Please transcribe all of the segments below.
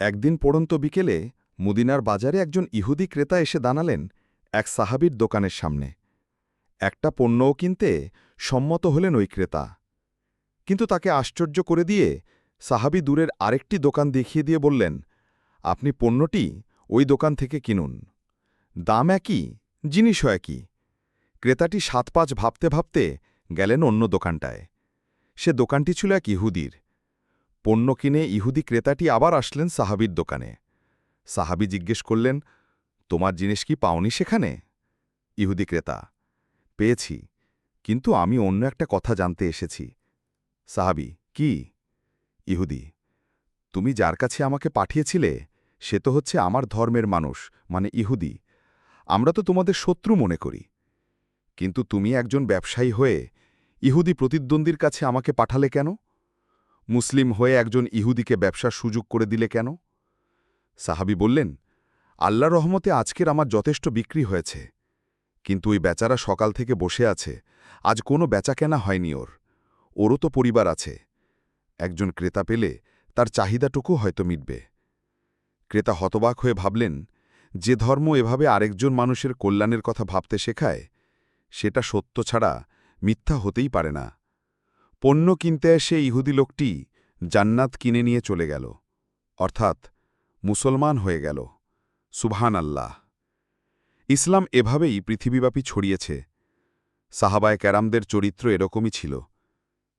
একদিন পড়ন্ত বিকেলে মুদিনার বাজারে একজন ইহুদি ক্রেতা এসে দাঁড়ালেন এক সাহাবির দোকানের সামনে। একটা পণ্যও কিনতে সম্মত হলেন ওই ক্রেতা। কিন্তু তাকে আশ্চর্য করে দিয়ে সাহাবি দূরের আরেকটি দোকান দেখিয়ে দিয়ে বললেন, আপনি পণ্যটি ওই দোকান থেকে কিনুন। দাম একই, জিনিসও একই। ক্রেতাটি সাত পাঁচ ভাবতে ভাবতে গেলেন অন্য দোকানটায়। সে দোকানটি ছিল এক ইহুদির। পণ্য কিনে ইহুদি ক্রেতাটি আবার আসলেন সাহাবির দোকানে। সাহাবি জিজ্ঞেস করলেন, তোমার জিনিস কি পাওনি সেখানে? ইহুদি ক্রেতা, পেয়েছি, কিন্তু আমি অন্য একটা কথা জানতে এসেছি। সাহাবি, কি? ইহুদি, তুমি যার কাছে আমাকে পাঠিয়েছিলে, সে তো হচ্ছে আমার ধর্মের মানুষ মানে ইহুদি। আমরা তো তোমাদের শত্রু মনে করি। কিন্তু তুমি একজন ব্যবসায়ী হয়ে ইহুদি প্রতিদ্বন্দ্বীর কাছে আমাকে পাঠালে কেন? মুসলিম হয়ে একজন ইহুদিকে ব্যবসার সুযোগ করে দিলে কেন? সাহাবি বললেন আল্লাহ রহমতে আজকের আমার যথেষ্ট বিক্রি হয়েছে। কিন্তু ওই বেচারা সকাল থেকে বসে আছে। আজ কোনো বেচাকেনা হয়নি ওর। ওরও তো পরিবার আছে। একজন ক্রেতা পেলে তার চাহিদাটুকু হয়তো মিটবে ক্রেতা হতবাক হয়ে ভাবলেন, যে ধর্ম এভাবে আরেকজন মানুষের কল্যাণের কথা ভাবতে শেখায়, সেটা সত্য ছাড়া মিথ্যা হতেই পারে না। পণ্য কিনতে এসে ইহুদি লোকটি জান্নাত কিনে নিয়ে চলে গেল। অর্থাৎ মুসলমান হয়ে গেল। সুবহান আল্লাহ ইসলাম এভাবেই পৃথিবীব্যাপী ছড়িয়েছে। সাহাবায় ক্যারামদের চরিত্র এরকমই ছিল।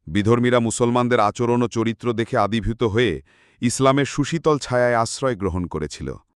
বিধর্মীরা মুসলমানদের আচরণ ও চরিত্র দেখে আদিভূত হয়ে ইসলামের সুশীতল ছায়ায় আশ্রয় গ্রহণ করেছিল।